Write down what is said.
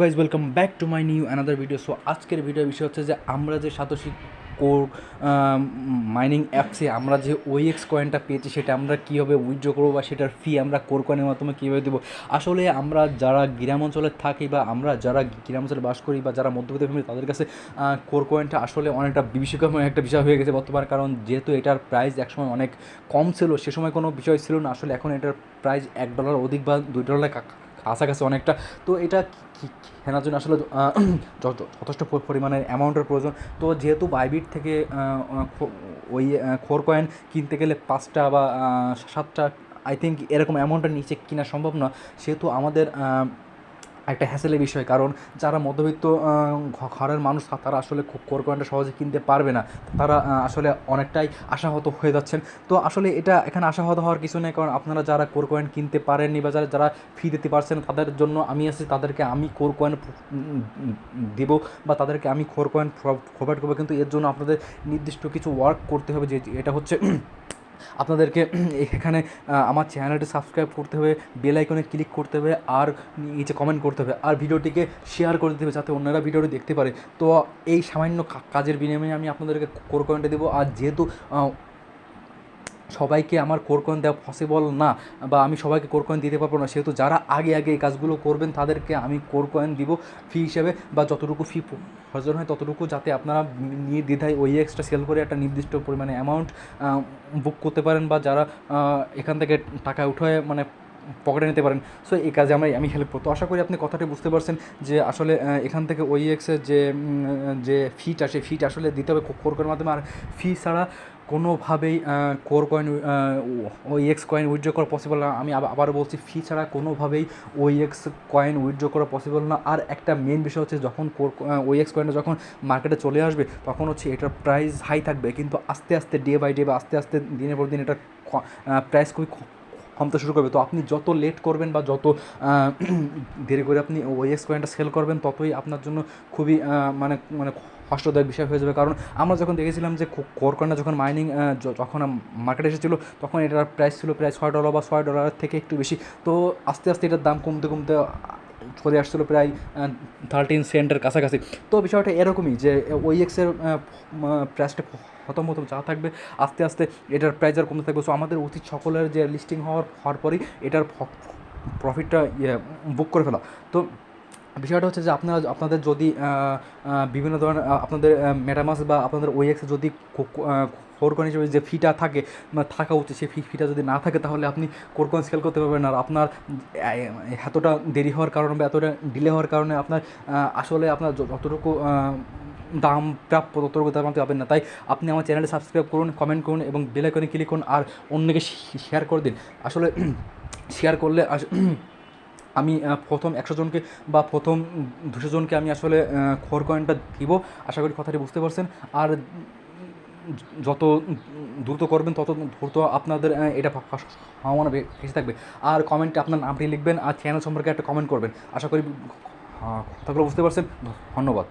Guys welcome back to my new another video so আজকের video বিষয় হচ্ছে যে আমরা যে সাতোশি কোর মাইনিং অ্যাপসে আমরা যে ওইএক্স কয়েনটা পেয়েছি, সেটা আমরা কীভাবে উইথড্র করব বা সেটার ফি আমরা কোর কয়েনের মাধ্যমে কীভাবে দেবো? আসলে আমরা যারা গ্রাম অঞ্চলে থাকি বা আমরা যারা গ্রাম অঞ্চলে বাস করি বা যারা মধ্যবিত্ত ফ্যামিলি তাদের কাছে কোর কয়েনটা আসলে অনেকটা বিভীষিকাময় একটা বিষয় হয়ে গেছে বর্তমান। কারণ যেহেতু এটার প্রাইস একসময় অনেক কম ছিল, সে সময় কোনো বিষয় ছিল না। আসলে এখন এটার প্রাইস এক ডলার অধিক বা দুই ডলার কাছাকাছি অনেকটা। তো এটা কেনার জন্য আসলে যথেষ্ট পরিমাণে অ্যামাউন্টের প্রয়োজন। তো যেহেতু বাইবিট থেকে ওই খোর কয়েন কিনতে গেলে পাঁচটা বা সাতটা আই থিঙ্ক এরকম অ্যামাউন্টের নিচে কেনা সম্ভব না সেহেতু আমাদের একটা হ্যাসেলের বিষয়। কারণ যারা মধ্যবিত্ত ঘরের মানুষ তারা আসলে কোর কয়েনটা সহজে কিনতে পারবে না। তারা আসলে অনেকটাই আশাহত হয়ে যাচ্ছেন। তো আসলে এটা এখানে আশাহত হওয়ার কিছু নেই। কারণ আপনারা যারা কোর কয়েন কিনতে পারেননি বা যারা যারা ফি দিতে পারছেন, তাদের জন্য আমি আছি, তাদেরকে আমি কোর কয়েন দেবো বা তাদেরকে আমি কোর কয়েন প্রোভাইড করব। কিন্তু এর জন্য আপনাদের নির্দিষ্ট কিছু ওয়ার্ক করতে হবে। যে, এটা হচ্ছে আপনাদেরকে এখানে আমার চ্যানেলটি সাবস্ক্রাইব করতে হবে বেল আইকনে ক্লিক করতে হবে, আর নিচে কমেন্ট করতে হবে, আর ভিডিওটিকে শেয়ার করে দিতে হবে যাতে অন্যরা ভিডিওটি দেখতে পারে। তো এই সামান্য কাজের বিনিময়ে আমি আপনাদেরকে কোর কমেন্টে দেবো। আর যেহেতু সবাইকে আমার কোর কয়েন দেওয়া পসিবল না বা আমি সবাইকে কোর কয়েন দিতে পারব না, সেহেতু যারা আগে আগে এই কাজগুলো করবেন তাদেরকে আমি কোর কয়েন দিব ফি হিসেবে বা যতটুকু ফি প্রয়োজন হয় ততটুকু যাতে আপনারা নিয়ে দ্বিধায় ওই এক্সট্রা সেল করে একটা নির্দিষ্ট পরিমাণে অ্যামাউন্ট বুক করতে পারেন বা যারা এখান থেকে টাকা উঠে মানে পকেটে নিতে পারেন। সো এই কাজে আমরা আমি হেল্প করতো আশা করি আপনি কথাটি বুঝতে পারছেন যে আসলে এখান থেকে ওই এক্সের যে যে ফিটা সেই ফিট আসলে দিতে হবে কোর মাধ্যমে। আর ফি ছাড়া কোনোভাবেই কোর কয়েন ওই এক্স কয়েন উইথড্র করা পসিবল না। আমি আবার, আবারও বলছি ফি ছাড়া কোনোভাবেই ওই এক্স কয়েন উইথড্র করা পসিবল না। আর একটা মেন বিষয় হচ্ছে, যখন কোর ওই এক্স কয়েনটা যখন মার্কেটে চলে আসবে, তখন হচ্ছে এটার প্রাইস হাই থাকবে। কিন্তু আস্তে আস্তে ডে বাই ডে বা আস্তে আস্তে, দিনের পর দিন এটা প্রাইস খুবই কমতে শুরু করবে। তো আপনি যত লেট করবেন বা যত দেরি করে আপনি ওএস কয়েনটা সেল করবেন, ততই আপনার জন্য খুবই মানে মানে কষ্টদায়ক বিষয় হয়ে যাবে। কারণ আমরা যখন দেখেছিলাম যে কোর কয়েনটা যখন মাইনিং যখন মার্কেটে এসেছিল, তখন এটার প্রাইস ছিল প্রায় ছয় ডলার বা ছয় ডলারের থেকে একটু বেশি। তো আস্তে আস্তে এটার দাম কমতে কমতে চলে আসছিল প্রায় থার্টিন সেন্টের কাছাকাছি। তো বিষয়টা এরকমই যে, ওই এক্সের প্রাইসটা প্রথম প্রথম যা থাকবে, আস্তে আস্তে এটার প্রাইস আর কমতে থাকবে। সো আমাদের উচিত সকলের যে লিস্টিং হওয়ার হওয়ার পরই এটার প্রফিটটা ইয়ে বুক করে ফেলা। তো বিষয়টা হচ্ছে যে আপনারা আপনাদের যদি বিভিন্ন ধরনের আপনাদের মেটামাস বা আপনাদের ওয়েক্সে যদি কোরকন হিসেবে যে ফিটা থাকে থাকা উচিত, সেই ফি, ফিটা যদি না থাকে, তাহলে আপনি কোরকন স্কেল করতে পারবেন আর আপনার এতটা দেরি হওয়ার কারণে বা এতটা ডিলে হওয়ার কারণে আপনার আসলে আপনার যতটুকু দাম প্রাপ্য, ততটুকু দাম আপনি পাবেন না। তাই আপনি আমার চ্যানেলটি সাবস্ক্রাইব করুন কমেন্ট করুন এবং বেল আইকনে ক্লিক করুন, আর অন্যকে শেয়ার করে দিন। আসলে শেয়ার করলে আমি প্রথম একশো জনকে বা প্রথম দুশো জনকে আমি আসলে খোর কয়েনটা দিব। আশা করি কথাটি বুঝতে পারছেন। আর যত দ্রুত করবেন, তত দ্রুত আপনাদের এটা সম্ভাবনা বেশি থাকবে। আর কমেন্টে আপনার নামটি লিখবেন আর চ্যানেল সম্পর্কে একটা কমেন্ট করবেন। আশা করি কথাগুলো বুঝতে পারছেন। ধন্যবাদ।